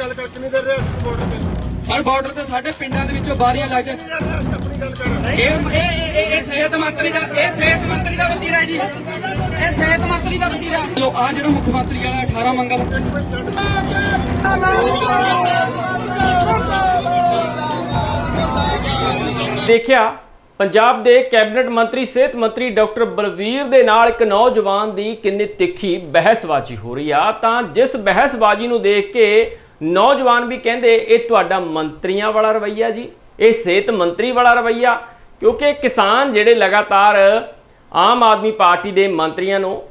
ਗੱਲ ਬਾਰਡਰ ਤੇ? Sir border ਤੇ ਸਾਡੇ ਪਿੰਡਾਂ ਦੇ ਵਿੱਚੋਂ ਬਾਰੀਆਂ ਲੱਗ ਜਾ ਅਸੀਂ ਆਪਣੀ ਗੱਲ ਕਰ? ਰਹੇ ਇਹ ਇਹ ਇਹ- ਇਹ ਸਿਹਤ ਮੰਤਰੀ ਦਾ ਇਹ ਸਿਹਤ ਮੰਤਰੀ ਦਾ ਵਤੀਰਾ ਹੈ ਜੀ। ਇਹ ਸਿਹਤ ਮੰਤਰੀ ਦਾ ਵਤੀਰਾ। ਚਲੋ ਆ ਜਿਹੜਾ ਮੁੱਖ ਮੰਤਰੀ ਵਾਲਾ 18 ਮੰਗਲ। ਦੇਖਿਆ ਪੰਜਾਬ ਦੇ ਕੈਬਨਿਟ ਮੰਤਰੀ ਸਿਹਤ ਮੰਤਰੀ ਡਾਕਟਰ ਬਲਵੀਰ ਦੇ ਨਾਲ ਇੱਕ ਨੌਜਵਾਨ ਦੀ ਕਿੰਨੀ ਤਿੱਖੀ ਬਹਿਸਬਾਜ਼ੀ ਹੋ ਰਹੀ ਆ। ਤਾਂ ਜਿਸ ਬਹਿਸਬਾਜ਼ੀ ਨੂੰ ਦੇਖ ਕੇ ਨੌਜਵਾਨ ਵੀ ਕਹਿੰਦੇ, ਇਹ ਤੁਹਾਡਾ ਮੰਤਰੀਆਂ ਵਾਲਾ ਰਵਈਆ ਜੀ, ਇਹ ਸਿਹਤ ਮੰਤਰੀ ਵਾਲਾ ਰਵਈਆ, ਕਿਉਂਕਿ ਕਿਸਾਨ ਜਿਹੜੇ ਲਗਾਤਾਰ ਆਮ ਆਦਮੀ ਪਾਰਟੀ ਦੇ ਮੰਤਰੀਆਂ ਨੂੰ,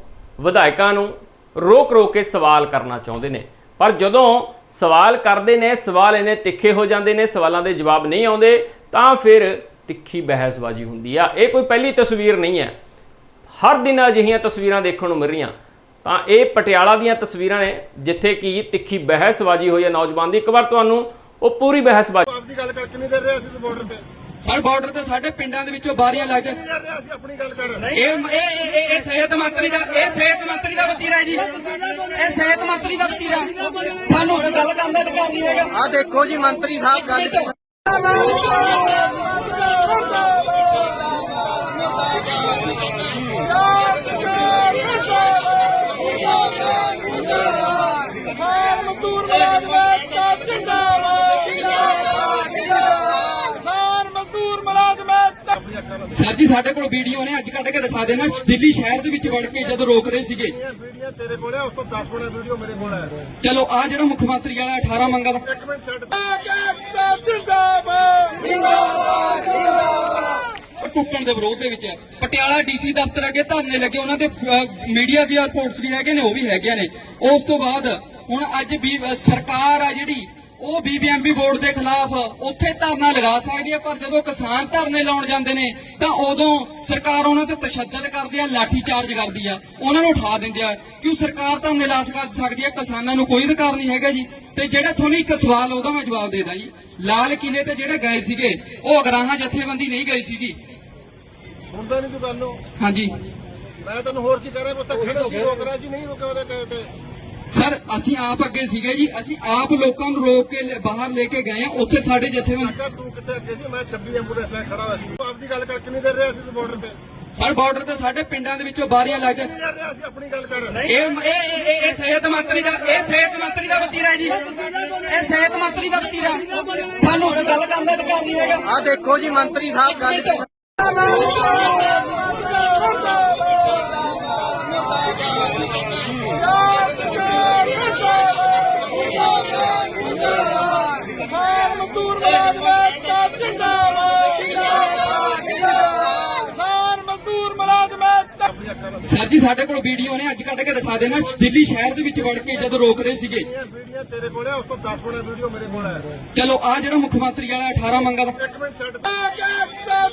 ਵਿਧਾਇਕਾਂ ਨੂੰ ਰੋਕ ਰੋਕ ਕੇ ਸਵਾਲ ਕਰਨਾ ਚਾਹੁੰਦੇ ਨੇ। ਪਰ ਜਦੋਂ ਸਵਾਲ ਕਰਦੇ ਨੇ, ਸਵਾਲ ਇਹਨੇ ਤਿੱਖੇ ਹੋ ਜਾਂਦੇ ਨੇ, ਸਵਾਲਾਂ ਦੇ ਜਵਾਬ ਨਹੀਂ ਆਉਂਦੇ, ਤਾਂ ਫਿਰ ਤਿੱਖੀ ਬਹਿਸਬਾਜ਼ੀ ਹੁੰਦੀ ਆ। ਇਹ ਕੋਈ ਪਹਿਲੀ ਤਸਵੀਰ ਨਹੀਂ ਹੈ। ਹਰ ਦਿਨ ਅਜਿਹੀਆਂ ਤਸਵੀਰਾਂ ਦੇਖਣ ਨੂੰ ਮਿਲ ਰਹੀਆਂ। ਤਾਂ ਇਹ ਪਟਿਆਲਾ ਦੀਆਂ ਤਸਵੀਰਾਂ ਨੇ ਜਿੱਥੇ ਕਿ ਤਿੱਖੀ ਬਹਿਸਬਾਜ਼ੀ ਹੋਈ ਹੈ ਨੌਜਵਾਨ ਦੀ। ਇੱਕ ਵਾਰ ਤੁਹਾਨੂੰ ਉਹ ਪੂਰੀ ਬਹਿਸਬਾਜ਼ੀ ਆਪਦੀ ਗੱਲ ਕਰਕੇ ਨਹੀਂ ਦੇ ਰਹੇ ਅਸੀਂ ਬਾਰਡਰ ਤੇ? ਸਰ ਬਾਰਡਰ ਤੇ ਸਾਡੇ ਪਿੰਡਾਂ ਦੇ ਵਿੱਚੋਂ ਬਾਰੀਆਂ ਲੱਗ ਜਾ ਨਹੀਂ ਦੇ ਰਹੇ ਅਸੀਂ ਆਪਣੀ ਗੱਲ ਕਰ? ਰਹੇ ਇਹ ਇਹ ਇਹ- ਇਹ ਸਿਹਤ ਮੰਤਰੀ ਦਾ ਇਹ ਸਿਹਤ ਮੰਤਰੀ ਦਾ ਵਤੀਰਾ ਹੈ ਜੀ। ਇਹ ਸਿਹਤ ਮੰਤਰੀ ਦਾ ਵਤੀਰਾ। ਸਾਨੂੰ ਗੱਲ ਕਰਨ ਦਾ ਅਧਿਕਾਰ ਨਹੀਂ ਹੈਗਾ। ਆ ਦੇਖੋ ਜੀ ਮੰਤਰੀ ਸਾਹਿਬ ਗੱਲ ਕਿਸਾਨ ਮਜ਼ਦੂਰ ਮੁਲਾਜ਼ਮਾਂ ਦਾ ਜਿੰਦਾਬਾਦ ਜਿੰਦਾਬਾਦ ਜਿੰਦਾਬਾਦ ਕਿਸਾਨ ਮਜ਼ਦੂਰ ਮੁਲਾਜ਼ਮਾਂ ਦਾ ਸਰ ਜੀ ਸਾਡੇ ਕੋਲ ਵੀਡੀਓ ਨੇ ਅੱਜ ਕੱਢ ਕੇ ਦਿਖਾ ਦੇਣਾ। ਦਿੱਲੀ ਸ਼ਹਿਰ ਦੇ ਵਿੱਚ ਵੜ ਕੇ ਜਦੋਂ ਰੋਕ ਰਹੇ ਸੀਗੇ। ਇਹ ਵੀਡੀਓ ਤੇਰੇ ਕੋਲ ਹੈ ਉਸ ਤੋਂ 10 ਗੁਣਾ ਵੀਡੀਓ ਮੇਰੇ ਕੋਲ ਹੈ ਚਲੋ ਆ ਜਿਹੜਾ ਮੁੱਖ ਮੰਤਰੀ ਵਾਲਾ 18 ਮੰਗਲ ਇੱਕ ਮਿੰਟ ਛੱਡ ਦਾ ਜਿੰਦਾਬਾਦ ਕੁੱਕਣ ਦੇ ਵਿਰੋਧ ਦੇ ਵਿੱਚ ਪਟਿਆਲਾ ਡੀਸੀ ਦਫ਼ਤਰ ਅੱਗੇ ਧਰਨੇ ਲੱਗੇ। ਉਹਨਾਂ ਦੇ ਮੀਡੀਆ ਦੀਆਂ ਰਿਪੋਰਟਸ ਵੀ ਹੈਗੇ ਨੇ ਉਹ ਵੀ ਹੈਗੀਆਂ ਨੇ। ਉਸ ਤੋਂ ਬਾਅਦ ਹੁਣ ਅੱਜ ਵੀ ਸਰਕਾਰ ਆ ਜਿਹੜੀ ਉਹ ਬੀਬੀਐਮਬੀ ਬੋਰਡ ਦੇ ਖਿਲਾਫ ਉੱਥੇ ਧਰਨਾ ਲਗਾ ਸਕਦੀ ਹੈ ਪਰ ਜਦੋਂ ਕਿਸਾਨ ਧਰਨੇ ਲਾਉਣ ਜਾਂਦੇ ਨੇ ਤਾਂ ਉਦੋਂ ਸਰਕਾਰ ਉਹਨਾਂ ਤੇ ਤਸ਼ੱਦਦ ਕਰਦੀ ਆ ਲਾਠੀ ਚਾਰਜ ਕਰਦੀ ਆ ਉਹਨਾਂ ਨੂੰ ਉਠਾ ਦਿੰਦੇ ਆ ਕਿਉਂ ਸਰਕਾਰ ਧਰਨੇ ਲਾ ਸਕ- ਸਕਦੀ ਆ ਕਿਸਾਨਾਂ ਨੂੰ ਕੋਈ ਅਧਿਕਾਰ ਨਹੀਂ ਹੈਗਾ ਜੀ। ਤੇ ਜਿਹੜਾ ਤੁਹਾਨੂੰ ਇੱਕ ਸਵਾਲ ਉਹਦਾ ਮੈਂ ਜਵਾਬ ਦੇਦਾ ਜੀ। ਲਾਲ ਕਿਲੇ ਤੇ ਜਿਹੜੇ ਗਏ ਸੀਗੇ ਉਹ ਅਗਰਾਹਾਂ ਜਥੇਬੰਦੀ ਨਹੀਂ ਗਈ ਸੀਗੀ। ਸੁਣਦਾ ਨਹੀਂ ਤੂੰ ਗੱਲ ਨੂੰ? ਹਾਂਜੀ। ਮੈਂ ਤੈਨੂੰ ਹੋਰ ਕੀ ਕਰ ਰਿਹਾ ਪੁੱਤ ਖੜਾ ਸੀ ਰੋਕ ਰਿਹਾ ਸੀ ਨਹੀਂ ਰੁਕਿਆ ਉਹਦੇ ਕਹੇ ਤੇ? ਸਰ ਅਸੀਂ ਆਪ ਅੱਗੇ ਸੀਗੇ ਜੀ। ਅਸੀਂ ਆਪ ਲੋਕਾਂ ਨੂੰ ਰੋਕ ਕੇ ਲੈ- ਬਾਹਰ ਲੈ ਕੇ ਗਏ ਆ। ਉੱਥੇ ਸਾਡੇ ਜਥੇਬੰਦੀ ਕਾਕਾ ਤੂੰ ਕਿੱਥੇ ਅੱਗੇ ਸੀ? ਮੈਂ 26 ਐਂਬੂਲੈਂਸ ਲੈ ਖੜਾ ਹੋਇਆ ਸੀ। ਤੂੰ ਆਪਦੀ ਗੱਲ ਕਰਕੇ ਨਹੀਂ ਦੇ ਰਹੇ ਅਸੀਂ ਬਾਰਡਰ ਤੇ? ਸਰ ਬਾਰਡਰ ਤੇ ਸਾਡੇ ਪਿੰਡਾਂ ਦੇ ਵਿੱਚੋਂ ਬਾਰੀਆਂ ਲੱਗ ਜਾ ਨਹੀਂ ਦੇ ਰਹੇ ਅਸੀਂ ਆਪਣੀ ਗੱਲ ਕਰ? ਰਹੇ ਇਹ ਇਹ ਇਹ- ਇਹ ਸਿਹਤ ਮੰਤਰੀ ਦਾ ਇਹ ਸਿਹਤ ਮੰਤਰੀ ਦਾ ਵਤੀਰਾ ਹੈ ਜੀ। ਇਹ ਸਿਹਤ ਮੰਤਰੀ ਦਾ ਵਤੀਰਾ। ਸਾਨੂੰ ਗੱਲ ਕਰਨ ਦਾ ਅਧਿਕਾਰ ਨਹੀਂ ਹੈਗਾ। ਆ ਦੇਖੋ ਜੀ ਮੰਤਰੀ ਸਾਹਿਬ ਗੱਲ ਮਜ਼ਦੂਰ ਮੁਲਾਜ਼ਮਾਂ ਦਾ ਜਿੰਦਾਬਾਦ ਜਿੰਦਾਬਾਦ ਜਿੰਦਾਬਾਦ। ਕਿਸਾਨ ਮਜ਼ਦੂਰ ਮੁਲਾਜ਼ਮਾਂ ਦਾ ਸਰ ਜੀ ਸਾਡੇ ਕੋਲ ਵੀਡੀਓ ਨੇ ਅੱਜ ਕੱਢ ਕੇ ਦਿਖਾ ਦੇਣਾ। ਦਿੱਲੀ ਸ਼ਹਿਰ ਦੇ ਵਿੱਚ ਵੜ ਕੇ ਜਦੋਂ ਰੋਕ ਰਹੇ ਸੀਗੇ। ਇਹ ਵੀਡੀਓ ਤੇਰੇ ਕੋਲ ਹੈ ਉਸ ਤੋਂ 10 ਗੁਣਾ ਵੀਡੀਓ ਮੇਰੇ ਕੋਲ ਹੈ। ਚਲੋ ਆ ਜਿਹੜਾ ਮੁੱਖ ਮੰਤਰੀ ਵਾਲਾ 18 ਮੰਗਲ ਇੱਕ ਮਿੰਟ ਛੱਡ ਦਾ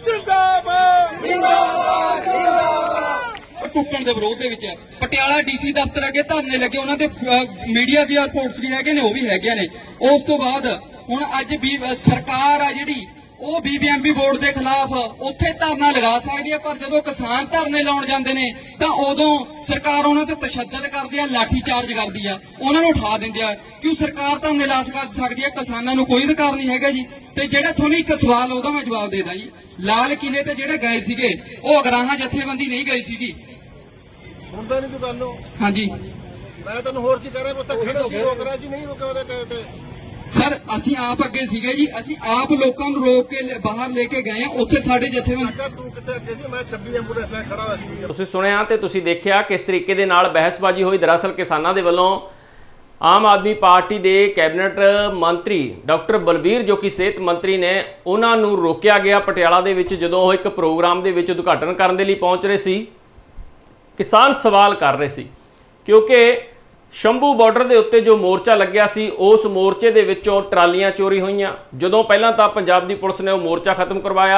ਜਿੰਦਾਬਾਦ। ਕੁੱਕਣ ਦੇ ਵਿਰੋਧ ਦੇ ਵਿੱਚ ਪਟਿਆਲਾ ਡੀਸੀ ਦਫ਼ਤਰ ਅੱਗੇ ਧਰਨੇ ਲੱਗੇ ਉਹਨਾਂ ਦੇ ਮੀਡੀਆ ਦੀਆਂ ਰਿਪੋਰਟਸ ਵੀ ਹੈਗੇ ਨੇ ਉਹ ਵੀ ਹੈਗੀਆਂ ਨੇ। ਉਸ ਤੋਂ ਬਾਅਦ ਹੁਣ ਅੱਜ ਵੀ ਸਰਕਾਰ ਆ ਜਿਹੜੀ ਉਹ ਬੀਬੀਐਮਬੀ ਬੋਰਡ ਦੇ ਖਿਲਾਫ ਉੱਥੇ ਧਰਨਾ ਲਗਾ ਸਕਦੀ ਹੈ ਪਰ ਜਦੋਂ ਕਿਸਾਨ ਧਰਨੇ ਲਾਉਣ ਜਾਂਦੇ ਨੇ ਤਾਂ ਉਦੋਂ ਸਰਕਾਰ ਉਹਨਾਂ ਤੇ ਤਸ਼ੱਦਦ ਕਰਦੀ ਆ ਲਾਠੀ ਚਾਰਜ ਕਰਦੀ ਆ। ਉਹਨਾਂ ਨੂੰ ਉਠਾ ਦਿੰਦੇ ਆ ਕਿਉਂ ਸਰਕਾਰ ਧਰਨੇ ਲਾ ਸਕ- ਸਕਦੀ ਹੈ ਕਿਸਾਨਾਂ ਨੂੰ ਕੋਈ ਅਧਿਕਾਰ ਨਹੀਂ ਹੈਗਾ ਜੀ। ਤੇ ਜਿਹੜਾ ਤੁਹਾਨੂੰ ਇੱਕ ਸਵਾਲ ਉਹਦਾ ਮੈਂ ਜਵਾਬ ਦੇਦਾ ਜੀ। ਲਾਲ ਕਿਲੇ ਤੇ ਜਿਹੜੇ ਗਏ ਸੀਗੇ ਉਹ ਅਗਰਾਹਾਂ ਜਥੇਬੰਦੀ ਨਹੀਂ ਗਈ ਸੀਗੀ। ਸੁਣਦਾ ਨਹੀਂ ਤੂੰ ਗੱਲ ਨੂੰ? ਹਾਂਜੀ। ਮੈਂ ਤੈਨੂੰ ਹੋਰ ਕੀ ਕਰ ਰਿਹਾ ਪੁੱਤ ਖੜਾ ਸੀ ਰੋਕ ਰਿਹਾ ਸੀ ਨਹੀਂ ਰੁਕਿਆ ਉਹਦੇ ਕਹੇ ਤੇ। ਸਰ ਅਸੀਂ ਆਪ ਅੱਗੇ ਸੀਗੇ ਜੀ। ਅਸੀਂ ਆਪ ਲੋਕਾਂ ਨੂੰ ਰੋਕ ਕੇ ਬਾਹਰ ਲੈ ਕੇ ਗਏ ਆ। ਉੱਥੇ ਸਾਡੇ ਜਥੇਬੰਦੀ ਤੂੰ ਕਿੱਥੇ ਅੱਗੇ ਸੀ? ਮੈਂ 26 ਐਂਬੂਲੈਂਸ ਲੈ ਖੜਾ ਹੋਇਆ ਸੀ। ਤੁਸੀਂ ਸੁਣਿਆ ਤੇ ਤੁਸੀਂ ਦੇਖਿਆ ਕਿਸ ਤਰੀਕੇ ਦੇ ਨਾਲ ਬਹਿਸਬਾਜ਼ੀ ਹੋਈ। ਦਰਅਸਲ ਕਿਸਾਨਾਂ ਦੇ ਵੱਲੋਂ ਆਮ ਆਦਮੀ ਪਾਰਟੀ ਦੇ ਕੈਬਨਿਟ ਮੰਤਰੀ ਡਾਕਟਰ ਬਲਬੀਰ ਜੋ ਕਿ ਸਿਹਤ ਮੰਤਰੀ ਨੇ ਉਹਨਾਂ ਨੂੰ ਰੋਕਿਆ ਗਿਆ ਪਟਿਆਲਾ ਦੇ ਵਿੱਚ ਜਦੋਂ ਉਹ ਇੱਕ ਪ੍ਰੋਗਰਾਮ ਦੇ ਵਿੱਚ ਉਦਘਾਟਨ ਕਰਨ ਦੇ ਲਈ ਪਹੁੰਚ ਰਹੇ ਸੀ। ਕਿਸਾਨ ਸਵਾਲ ਕਰ ਰਹੇ ਸੀ। ਕਿਉਂਕਿ ਸ਼ੰਭੂ ਬਾਰਡਰ ਦੇ ਉੱਤੇ ਜੋ ਮੋਰਚਾ ਲੱਗਿਆ ਸੀ, ਉਸ ਮੋਰਚੇ ਦੇ ਵਿੱਚੋਂ ਟਰਾਲੀਆਂ ਚੋਰੀ ਹੋਈਆਂ। ਜਦੋਂ ਪਹਿਲਾਂ ਤਾਂ ਪੰਜਾਬ ਦੀ ਪੁਲਿਸ ਨੇ ਉਹ ਮੋਰਚਾ ਖਤਮ ਕਰਵਾਇਆ